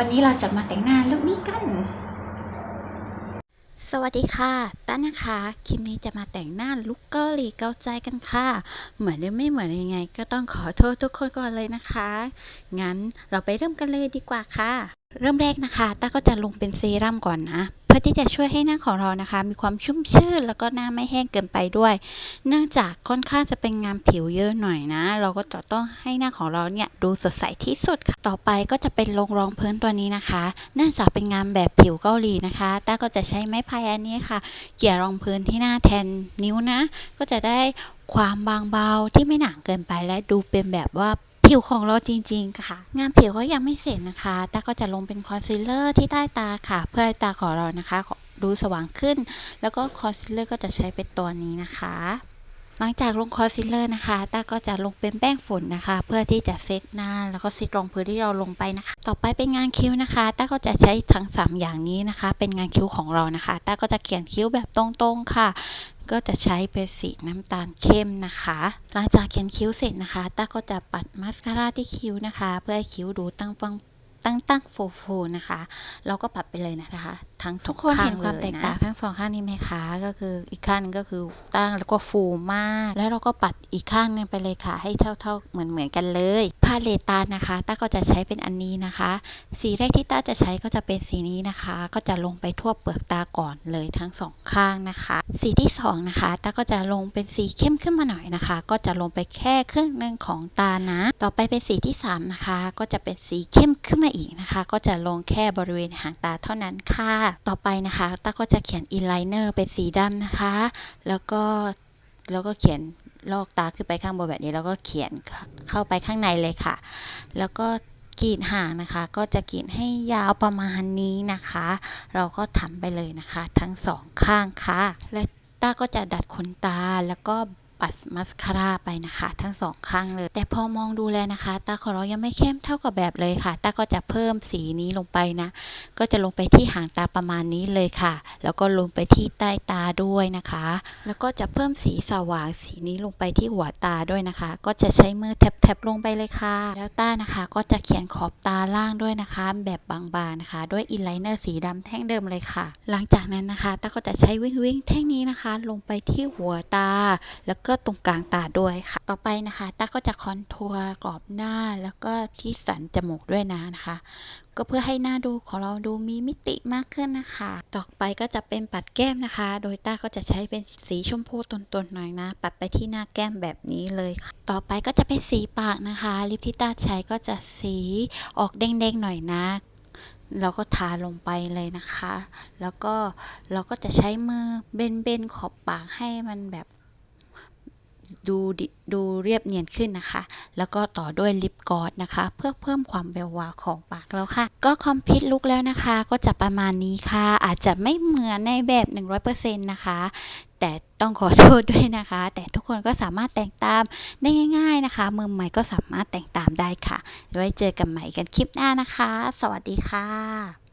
วันนี้เราจะมาแต่งหน้าลุคนี้กัน สวัสดีค่ะต้านะคะ คลิปนี้จะมาแต่งหน้าลุคเกาหลีเกาใจกันค่ะ เหมือนหรือไม่เหมือนยังไง ก็ต้องขอโทษทุกคนก่อนเลยนะคะ งั้นเราไปเริ่มกันเลยดีกว่าค่ะ เริ่มแรกนะคะต้าก็จะลงเป็นเซรั่มก่อนนะเพื่อที่จะช่วยให้หน้าของเรานะคะ มีความชุ่มชื่นแล้วก็หน้าไม่แห้งเกินไปด้วย เนื่องจากค่อนข้างจะเป็นงานผิวเยอะหน่อยนะ เราก็จะต้องให้หน้าของเราเนี่ยดูสดใสที่สุดค่ะต่อไปก็จะเป็นลงรองพื้นตัวนี้นะคะ เนื่องจากเป็นงานแบบผิวเกาหลีนะคะต้าก็จะใช้ไม้พายอันนี้ค่ะ เกี่ยรองพื้นที่หน้าแทนนิ้วนะ ก็จะได้ความบางเบาที่ไม่หนาเกินไปและดูเป็นแบบว่า ผิวของเราจริงๆค่ะ งานผิวก็ยังไม่เสร็จนะคะตาก็จะลงเป็นคอนซีลเลอร์ที่ใต้ตาค่ะ เพื่อให้ตาของเรานะคะ ดูสว่างขึ้น แล้วก็คอนซีลเลอร์ก็จะใช้เป็นตัวนี้นะคะ หลังจากลงคอนซีลเลอร์นะคะตาก็จะลงเป็นแป้งฝุ่นนะคะ เพื่อที่จะเซตหน้า แล้วก็เซตรองพื้นที่เราลงไปนะคะ ต่อไปเป็นงานคิ้วนะคะตาก็จะใช้ทั้ง 3 อย่างนี้นะคะ เป็นงานคิ้วของเรานะคะตาก็จะเขียนคิ้วแบบตรงๆค่ะ ก็จะใช้เป็นสีน้ำตาลเข้มนะคะหลังจากเขียนคิ้วเสร็จนะคะต้าก็จะปัดมาสคาร่าที่คิ้วนะคะ เพื่อให้คิ้วดูตั้งฟัง ตั้งตั้งฟูฟูนะคะ เราก็ปัดไปเลยนะคะ ทั้งสองข้างเลยนะเห็นความแตกต่างทั้งสองข้างนี้ไหมคะก็คืออีกข้างหนึงก็คือตั้งแล้วก็ฟูมาก แล้วเราก็ปัดอีกข้างหนึงไปเลยค่ะ ให้เท่าๆเหมือนเหมือนกันเลยพาเลตตานะคะต้าก็จะใช้เป็นอันนี้นะคะ สีแรกที่ต้าจะใช้ก็จะเป็นสีนี้นะคะ ก็จะลงไปทั่วเปลือกตาก่อนเลยทั้งสองข้างนะคะ สีที่สองนะคะต้าก็จะลงเป็นสีเข้มขึ้นมาหน่อยนะคะ ก็จะลงไปแค่ครึ่งหนึ่งของตานะ ต่อไปเป็นสีที่สามนะคะ ก็จะเป็นสีเข้มขึ้นมาอีกนะคะ ก็จะลงแค่บริเวณหางตาเท่านั้นค่ะ ต่อไปนะคะต้าก็จะเขียนอินไลเนอร์เป็นสีดำนะคะ แล้วก็แล้วก็เขียนลอกตาขึ้นไปข้างบนแบบนี้ แล้วก็เขียนเข้าไปข้างในเลยค่ะ แล้วก็กรีดหางนะคะ ก็จะกรีดให้ยาวประมาณนี้นะคะ เราก็ทำไปเลยนะคะ ทั้งสองข้างค่ะและต้าก็จะดัดขนตาแล้วก็ ปัดมัสคาร่าไปนะคะ ทั้งสองข้างเลย แต่พอมองดูแลนะคะ ตาของเรายังไม่เข้มเท่ากับแบบเลยค่ะ ตาก็จะเพิ่มสีนี้ลงไปนะ ก็จะลงไปที่หางตาประมาณนี้เลยค่ะ แล้วก็ลงไปที่ใต้ตาด้วยนะคะ แล้วก็จะเพิ่มสีสว่างสีนี้ลงไปที่หัวตาด้วยนะคะ ก็จะใช้มือแทบๆลงไปเลยค่ะ แล้วตานะคะก็จะเขียนขอบตาล่างด้วยนะคะ แบบบางๆนะคะ ด้วยอินไลเนอร์สีดำแท่งเดิมเลยค่ะ หลังจากนั้นนะคะตาก็จะใช้วิ่งๆแท่งนี้นะคะ ลงไปที่หัวตาแล้วก็ตรงกลางตาด้วยค่ะ ต่อไปนะคะตาก็จะคอนทัวร์กรอบหน้าแล้วก็ที่สันจมูกด้วยนะนะคะ ก็เพื่อให้หน้าดูของเราดูมีมิติมากขึ้นนะคะ ต่อไปก็จะเป็นปัดแก้มนะคะ โดยตาก็จะใช้เป็นสีชมพูตนๆหน่อยนะ ปัดไปที่หน้าแก้มแบบนี้เลยค่ะ ต่อไปก็จะเป็นสีปากนะคะ ลิปที่ตาใช้ก็จะสีออกแดงๆหน่อยนะเราก็ทาลงไปเลยนะคะ แล้วก็เราก็จะใช้มือเบนๆขอบปากให้มันแบบ ดูดูเรียบเนียนขึ้นนะคะ แล้วก็ต่อด้วยลิปกอสนะคะ เพื่อเพิ่มความเบลวาวของปากเราค่ะ ก็คอมพิวลุกแล้วนะคะ ก็จะประมาณนี้ค่ะ อาจจะไม่เหมือนในแบบ 100%นะคะ แต่ต้องขอโทษด้วยนะคะ แต่ทุกคนก็สามารถแต่งตามได้ง่าย ๆนะคะ มือใหม่ก็สามารถแต่งตามได้ค่ะ ไว้เจอกันใหม่กันคลิปหน้านะคะ สวัสดีค่ะ